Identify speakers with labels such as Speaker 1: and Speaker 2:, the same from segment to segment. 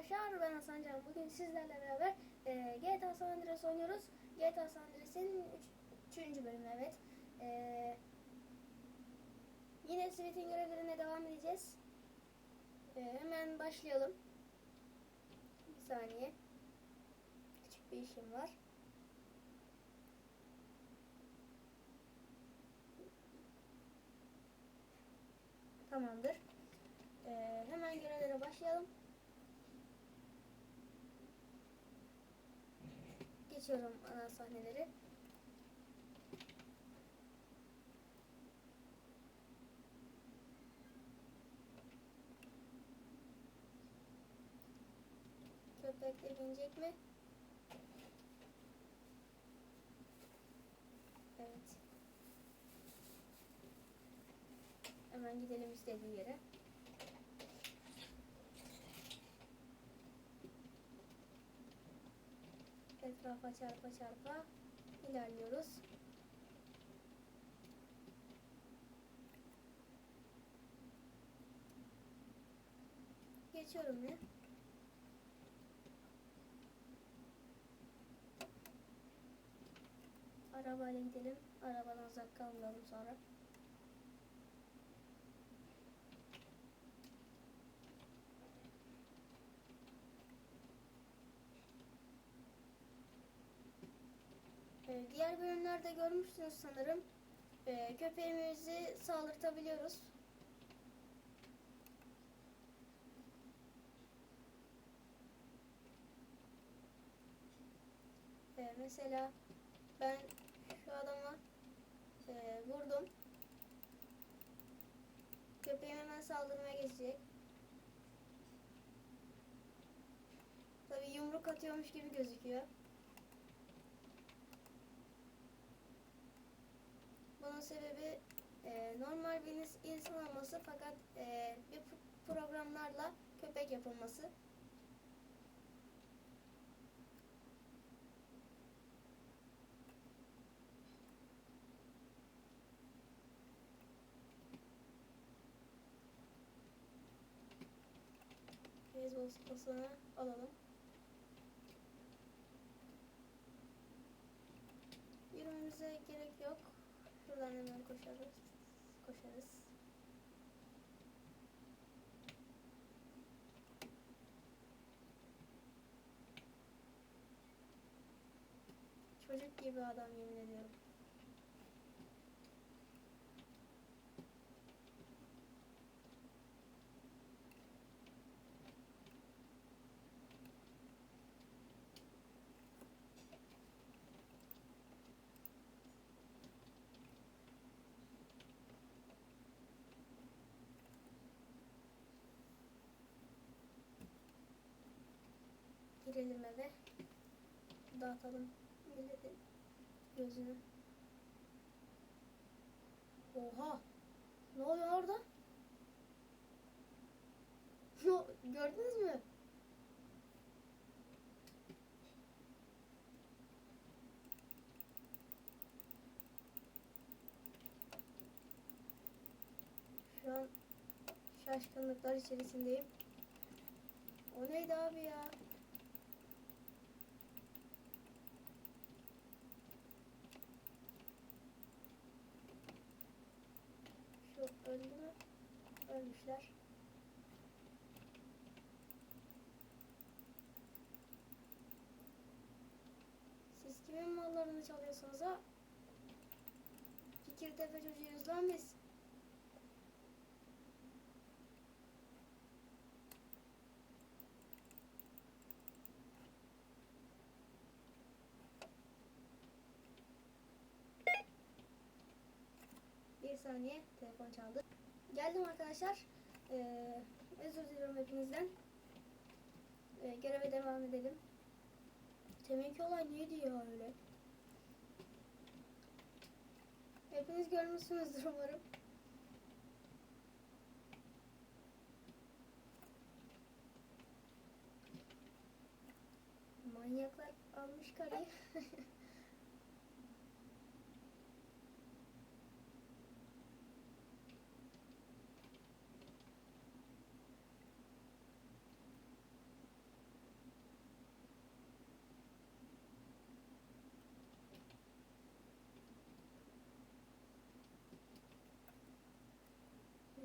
Speaker 1: arkadaşlar ben Hasan Can. Bugün sizlerle beraber e, GTA San Andreas oynuyoruz. GTA San Andreas'in 3. bölümü evet. E, yine Sweet'in görevlerine devam edeceğiz. E, hemen başlayalım. Bir saniye. Küçük bir işim var. Tamamdır. E, hemen görevlere başlayalım. Geçiyorum ana sahneleri. Köpekle binecek mi? Evet. Hemen gidelim istediği yere. Etrafa çarpa çarpa ilerliyoruz. Geçiyorum ne? Arabayla gidelim. Arabadan uzak kalmayalım sonra. Ee, diğer bölümlerde görmüşsünüz sanırım. Ee, köpeğimizi saldırtabiliyoruz. Ee, mesela ben şu adama e, vurdum. Köpeğim hemen saldırmaya geçecek. Tabii yumruk atıyormuş gibi gözüküyor. Bunun sebebi e, normal bir ins- insan olması fakat e, bir programlarla köpek yapılması. Beyzbol sopasını alalım. Yürümemize gerek yok. Koşarız. Koşarız. Çocuk gibi adam yemin ediyorum. Girelim eve. Dağıtalım milletin gözünü. Oha! Ne oluyor orada? Yo, gördünüz mü? Şu an şaşkınlıklar içerisindeyim. O neydi abi ya? Şu öldü mü? Ölmüşler. Siz kimin mallarını çalıyorsunuz ha? Fikirtepe çocuğuyuz lan. Saniye telefon çaldı. Geldim arkadaşlar. Ee, özür diliyorum hepinizden. Ee, göreve devam edelim. Demek olay neydi ya öyle? Hepiniz görmüşsünüzdür umarım. Manyaklar almış karıyı.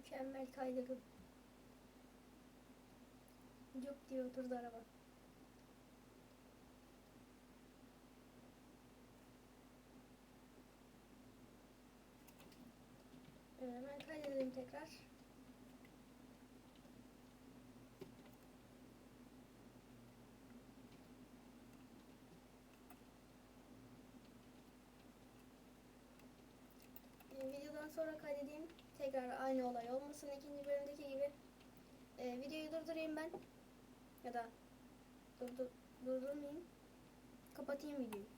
Speaker 1: Mükemmel kaydırım. Cuk diye oturdu araba. Ee, Hemen kaydedelim tekrar. Videodan sonra kaydedeyim. Tekrar aynı olay olmasın ikinci bölümdeki gibi. Ee, videoyu durdurayım ben. Ya da durdur, durdurmayayım. Kapatayım videoyu.